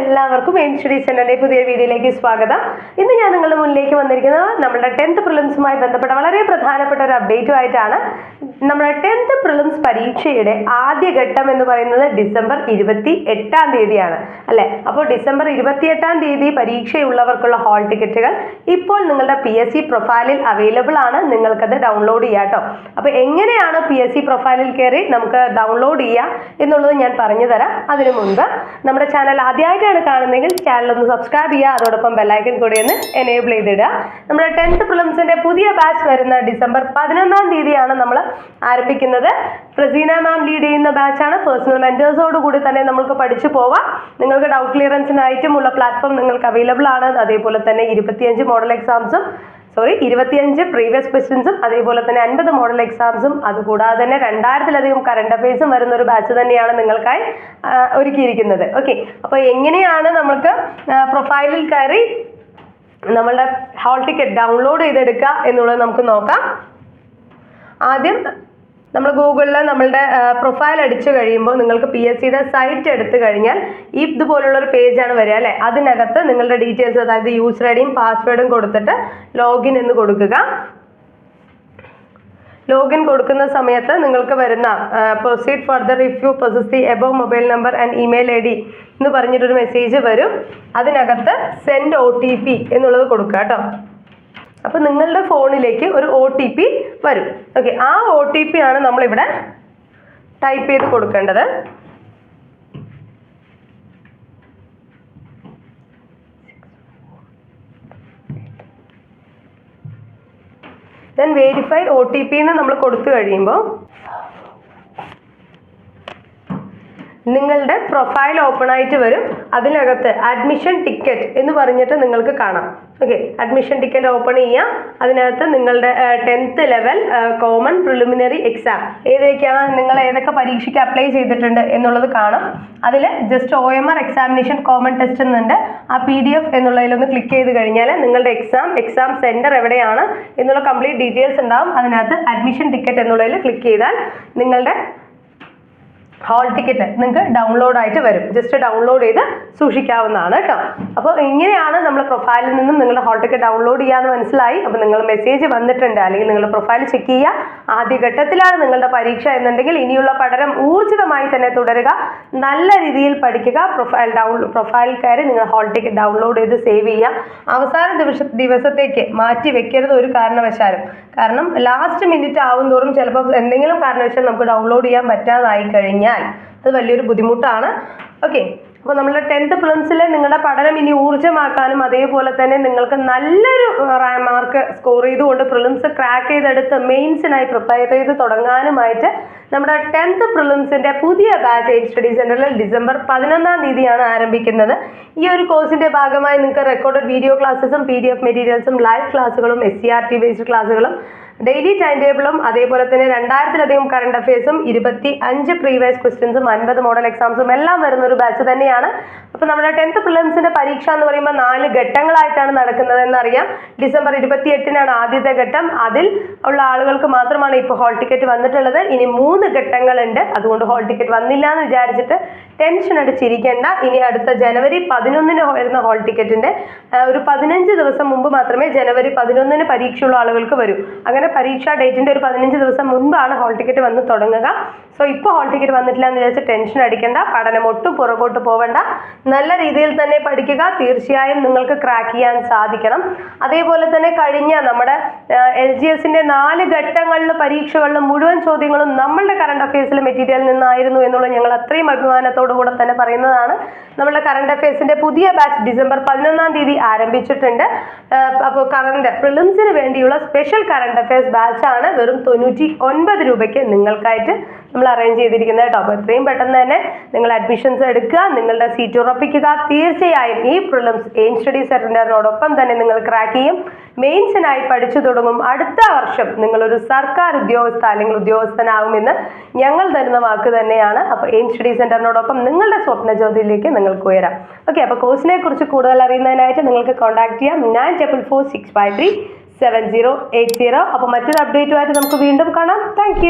എല്ലാവർക്കും M study സെന്ററിന്റെ പുതിയ വീഡിയോയിലേക്ക് സ്വാഗതം. ഇന്ന് ഞാൻ നിങ്ങളുടെ മുന്നിലേക്ക് വന്നിരിക്കുന്നത് നമ്മുടെ ടെൻത്ത് പ്രിലിംസുമായി ബന്ധപ്പെട്ട വളരെ പ്രധാനപ്പെട്ട ഒരു അപ്ഡേറ്റുമായിട്ടാണ് നമ്മുടെ ടെൻത്ത് പ്രിലിംസ് പരീക്ഷയുടെ ആദ്യ ഘട്ടം എന്ന് പറയുന്നത് ഡിസംബർ ഇരുപത്തി എട്ടാം തീയതിയാണ് അല്ലെ? അപ്പോൾ ഡിസംബർ ഇരുപത്തി എട്ടാം തീയതി പരീക്ഷയുള്ളവർക്കുള്ള ഹാൾ ടിക്കറ്റുകൾ ഇപ്പോൾ നിങ്ങളുടെ പി എസ് സി പ്രൊഫൈലിൽ അവൈലബിൾ ആണ്. നിങ്ങൾക്കത് ഡൗൺലോഡ് ചെയ്യാം കേട്ടോ. അപ്പോൾ എങ്ങനെയാണ് പി എസ് സി പ്രൊഫൈലിൽ കയറി നമുക്ക് ഡൗൺലോഡ് ചെയ്യാം എന്നുള്ളത് ഞാൻ പറഞ്ഞു തരാം. അതിനു മുൻപ് നമ്മുടെ ചാനൽ ആദ്യമായിട്ടാണ് കാണുന്നതെങ്കിൽ ചാനൽ ഒന്ന് സബ്സ്ക്രൈബ് ചെയ്യുക. അതോടൊപ്പം ബെല്ലൈക്കൻ കൂടി ഒന്ന് എനേബിൾ ചെയ്തിടുക. നമ്മുടെ ടെൻത്ത് പ്രിലിംസിന്റെ പുതിയ ബാച്ച് വരുന്ന ഡിസംബർ പതിനൊന്നാം തീയതിയാണ് നമ്മൾ ആരംഭിക്കുന്നത്. പ്രസീന മാം ലീഡ് ചെയ്യുന്ന ബാച്ചാണ് പേഴ്സണൽ മെന്റേഴ്സോട് കൂടി തന്നെ നമുക്ക് പഠിച്ചു പോവാം. നിങ്ങൾക്ക് ഡൗട്ട് ക്ലിയറൻസിനായിട്ടും ഉള്ള പ്ലാറ്റ്ഫോം നിങ്ങൾക്ക് അവൈലബിൾ ആണ്. അതേപോലെ തന്നെ ഇരുപത്തിയഞ്ച് മോഡൽ എക്സാംസും സോറി ഇരുപത്തിയഞ്ച് പ്രീവിയസ് ക്വസ്റ്റ്യൻസും അതേപോലെ തന്നെ അൻപത് മോഡൽ എക്സാംസും അതുകൂടാതെ തന്നെ രണ്ടായിരത്തിലധികം കറണ്ട് അഫയേഴ്സും വരുന്ന ഒരു ബാച്ച് തന്നെയാണ് നിങ്ങൾക്കായി ഒരുക്കിയിരിക്കുന്നത്. ഓക്കെ അപ്പോൾ എങ്ങനെയാണ് നമുക്ക് പ്രൊഫൈലിൽ കയറി നമ്മളുടെ ഹാൾ ടിക്കറ്റ് ഡൗൺലോഡ് ചെയ്തെടുക്കുക എന്നുള്ളത് നമുക്ക് നോക്കാം. ആദ്യം നമ്മൾ ഗൂഗിളിൽ നമ്മളുടെ പ്രൊഫൈൽ അടിച്ചു കഴിയുമ്പോൾ നിങ്ങൾക്ക് പി എസ് സിയുടെ സൈറ്റ് എടുത്തു കഴിഞ്ഞാൽ ഈ ഇതുപോലുള്ള ഒരു പേജാണ് വരിക അല്ലേ? അതിനകത്ത് നിങ്ങളുടെ ഡീറ്റെയിൽസ് അതായത് യൂസർ ഐഡിയും പാസ്വേഡും കൊടുത്തിട്ട് ലോഗിൻ എന്ന് കൊടുക്കുക. ലോഗിൻ കൊടുക്കുന്ന സമയത്ത് നിങ്ങൾക്ക് വരുന്ന proceed further if you process the above mobile number and email I D എന്ന് പറഞ്ഞിട്ടൊരു മെസ്സേജ് വരും. അതിനകത്ത് സെൻഡ് ഒ ടി പി എന്നുള്ളത് കൊടുക്കുക കേട്ടോ. അപ്പോൾ നിങ്ങളുടെ ഫോണിലേക്ക് ഒരു ഒ ടി പി വരും. ഓക്കെ ആ ഒ ടി പി ആണ് നമ്മളിവിടെ ടൈപ്പ് ചെയ്ത് കൊടുക്കേണ്ടത്. Then verify O T P എന്ന് നമ്മൾ കൊടുത്തു കഴിയുമ്പോൾ നിങ്ങളുടെ പ്രൊഫൈൽ ഓപ്പൺ ആയിട്ട് വരും. അതിനകത്ത് അഡ്മിഷൻ ടിക്കറ്റ് എന്ന് പറഞ്ഞിട്ട് നിങ്ങൾക്ക് കാണാം. ഓക്കെ അഡ്മിഷൻ ടിക്കറ്റ് ഓപ്പൺ ചെയ്യുക അതിനകത്ത് നിങ്ങളുടെ tenth level common preliminary exam ഏതൊക്കെയാണ്? നിങ്ങൾ ഏതൊക്കെ പരീക്ഷയ്ക്ക് അപ്ലൈ ചെയ്തിട്ടുണ്ട് എന്നുള്ളത് കാണാം. അതിൽ just O M R examination common test എന്നുണ്ട്. ആ പി ഡി എഫ് എന്നുള്ളതിലൊന്ന് ക്ലിക്ക് ചെയ്ത് കഴിഞ്ഞാൽ നിങ്ങളുടെ എക്സാം എക്സാം സെന്റർ എവിടെയാണ് എന്നുള്ള കംപ്ലീറ്റ് ഡീറ്റെയിൽസ് ഉണ്ടാവും. അതിനകത്ത് അഡ്മിഷൻ ടിക്കറ്റ് എന്നുള്ളതിൽ ക്ലിക്ക് ചെയ്താൽ നിങ്ങളുടെ ഹാൾ ടിക്കറ്റ് നിങ്ങൾക്ക് ഡൗൺലോഡ് ആയിട്ട് വരും. ജസ്റ്റ് ഡൗൺലോഡ് ചെയ്ത് സൂക്ഷിക്കാവുന്നതാണ് കേട്ടോ. അപ്പോൾ ഇങ്ങനെയാണ് നമ്മുടെ പ്രൊഫൈലിൽ നിന്നും നിങ്ങളുടെ ഹാൾ ടിക്കറ്റ് ഡൗൺലോഡ് ചെയ്യാന്ന് മനസ്സിലായി. അപ്പോൾ നിങ്ങൾ മെസ്സേജ് വന്നിട്ടുണ്ട് അല്ലെങ്കിൽ നിങ്ങളുടെ പ്രൊഫൈൽ ചെക്ക് ചെയ്യുക. ആദ്യഘട്ടത്തിലാണ് നിങ്ങളുടെ പരീക്ഷ എന്നുണ്ടെങ്കിൽ ഇനിയുള്ള പഠനം ഊർജിതമായി തന്നെ തുടരുക. നല്ല രീതിയിൽ പഠിക്കുക. പ്രൊഫൈൽ ഡൗൺ പ്രൊഫൈൽ കയറി നിങ്ങൾ ഹോൾ ടിക്കറ്റ് ഡൗൺലോഡ് ചെയ്ത് സേവ് ചെയ്യുക അവസാന ദിവസ ദിവസത്തേക്ക് മാറ്റി വെക്കരുത് ഒരു കാരണവശാലും. കാരണം ലാസ്റ്റ് മിനിറ്റ് ആവും തോറും ചിലപ്പോൾ എന്തെങ്കിലും കാരണവശാൽ നമുക്ക് ഡൗൺലോഡ് ചെയ്യാൻ പറ്റാതായി കഴിഞ്ഞാൽ അത് വലിയൊരു ബുദ്ധിമുട്ടാണ്. ഓക്കെ അപ്പോൾ നമ്മുടെ ടെൻത്ത് പ്രിലിംസിലെ നിങ്ങളുടെ പഠനം ഇനി ഊർജമാക്കാനും അതേപോലെ തന്നെ നിങ്ങൾക്ക് നല്ലൊരു മാർക്ക് സ്കോർ ചെയ്തുകൊണ്ട് പ്രിലിംസ് ക്രാക്ക് ചെയ്തെടുത്ത് മെയിൻസിനായി പ്രിപ്പയർ ചെയ്ത് തുടങ്ങാനുമായിട്ട് നമ്മുടെ ടെൻത്ത് പ്രിലിംസിന്റെ പുതിയ ബാച്ച് എയ്ഡ് സ്റ്റഡി സെന്ററിൽ ഡിസംബർ പതിനൊന്നാം തീയതിയാണ് ആരംഭിക്കുന്നത്. ഈ ഒരു കോഴ്സിന്റെ ഭാഗമായി നിങ്ങൾക്ക് റെക്കോർഡഡ് വീഡിയോ ക്ലാസ്സസും പി ഡി എഫ് മെറ്റീരിയൽസും ലൈവ് ക്ലാസ്സുകളും S C R T based ക്ലാസ്സുകളും ഡെയിലി ടൈം ടേബിളും അതേപോലെ തന്നെ രണ്ടായിരത്തിലധികം കറണ്ട് അഫയേഴ്സും ഇരുപത്തി അഞ്ച് പ്രീവിയസ് ക്വസ്റ്റ്യൻസും അൻപത് മോഡൽ എക്സാംസും എല്ലാം വരുന്ന ഒരു ബാച്ച് തന്നെയാണ്. അപ്പോൾ നമ്മുടെ ടെൻത്ത് പ്രിലിംസിന്റെ പരീക്ഷ എന്ന് പറയുമ്പോൾ നാല് ഘട്ടങ്ങളായിട്ടാണ് നടക്കുന്നത് എന്നറിയാം ഡിസംബർ ഇരുപത്തി എട്ടിനാണ് ആദ്യത്തെ ഘട്ടം. അതിൽ ഉള്ള ആളുകൾക്ക് മാത്രമാണ് ഇപ്പോൾ ഹോൾ ടിക്കറ്റ് വന്നിട്ടുള്ളത്. ഇനി മൂന്ന് ഘട്ടങ്ങളുണ്ട്. അതുകൊണ്ട് ഹോൾ ടിക്കറ്റ് വന്നില്ല എന്ന് വിചാരിച്ചിട്ട് ടെൻഷൻ അടിച്ചിരിക്കേണ്ട. ഇനി അടുത്ത ജനുവരി പതിനൊന്നിന് വരുന്ന ഹോൾ ടിക്കറ്റിന്റെ ഒരു പതിനഞ്ച് ദിവസം മുമ്പ് മാത്രമേ ജനുവരി പതിനൊന്നിന് പരീക്ഷയുള്ള ആളുകൾക്ക് വരൂ. അങ്ങനെ പരീക്ഷാ ഡേറ്റിന്റെ ഒരു പതിനഞ്ച് ദിവസം മുൻപാണ് ഹോൾ ടിക്കറ്റ് വന്ന് തുടങ്ങുക. സോ ഇപ്പോൾ ഹോൾ ടിക്കറ്റ് വന്നിട്ടില്ല എന്ന് വിചാരിച്ച് ടെൻഷൻ അടിക്കേണ്ട. പഠനം ഒട്ടും പുറകോട്ട് പോവേണ്ട. നല്ല രീതിയിൽ തന്നെ പഠിക്കുക. തീർച്ചയായും നിങ്ങൾക്ക് ക്രാക്ക് ചെയ്യാൻ സാധിക്കണം. അതേപോലെ തന്നെ കഴിഞ്ഞ നമ്മുടെ എൽ ജി എസിന്റെ നാല് ഘട്ടങ്ങളിലും പരീക്ഷകളിലും മുഴുവൻ ചോദ്യങ്ങളും നമ്മളുടെ കറണ്ട് അഫയേഴ്സിലെ മെറ്റീരിയലിൽ നിന്നായിരുന്നു എന്നുള്ളത് ഞങ്ങൾ അത്രയും അഭിമാനത്തോടു കൂടെ തന്നെ പറയുന്നതാണ്. നമ്മുടെ കറണ്ട് അഫയേഴ്സിന്റെ പുതിയ ബാച്ച് ഡിസംബർ പതിനൊന്നാം തീയതി ആരംഭിച്ചിട്ടുണ്ട്. അപ്പോൾ കറണ്ട് പ്രിലിംസിന് വേണ്ടിയുള്ള സ്പെഷ്യൽ കറണ്ട് അഫയേഴ്സ് ആണ് വെറും തൊണ്ണൂറ്റി ഒൻപത് രൂപയ്ക്ക് നിങ്ങൾക്കായിട്ട് നമ്മൾ അറേഞ്ച് ചെയ്തിരിക്കുന്നത് കേട്ടോ. അപ്പോൾ എത്രയും പെട്ടെന്ന് തന്നെ നിങ്ങൾ അഡ്മിഷൻസ് എടുക്കുക. നിങ്ങളുടെ സീറ്റ് ഉറപ്പിക്കുക. തീർച്ചയായും ഈ പ്രിലിംസ് എയിം സ്റ്റഡി സെന്ററിനോടൊപ്പം തന്നെ നിങ്ങൾ ക്രാക്ക് ചെയ്യും. മെയിൻസിനായി പഠിച്ചു തുടങ്ങും. അടുത്ത വർഷം നിങ്ങളൊരു സർക്കാർ ഉദ്യോഗസ്ഥ അല്ലെങ്കിൽ ഉദ്യോഗസ്ഥനാകുമെന്ന് ഞങ്ങൾ തരുന്ന വാക്ക് തന്നെയാണ്. അപ്പോൾ എയിം സ്റ്റഡി സെന്ററിനോടൊപ്പം നിങ്ങളുടെ സ്വപ്ന ജ്യോതിയിലേക്ക് നിങ്ങൾക്ക് ഉയരാം. ഓക്കെ അപ്പോൾ കോഴ്സിനെ കുറിച്ച് കൂടുതൽ അറിയുന്നതിനായിട്ട് നിങ്ങൾക്ക് കോൺടാക്ട് ചെയ്യാം. Nine triple four six five three seven zero eight zero അപ്പോൾ മറ്റൊരു അപ്ഡേറ്റുമായിട്ട് നമുക്ക് വീണ്ടും കാണാം. താങ്ക്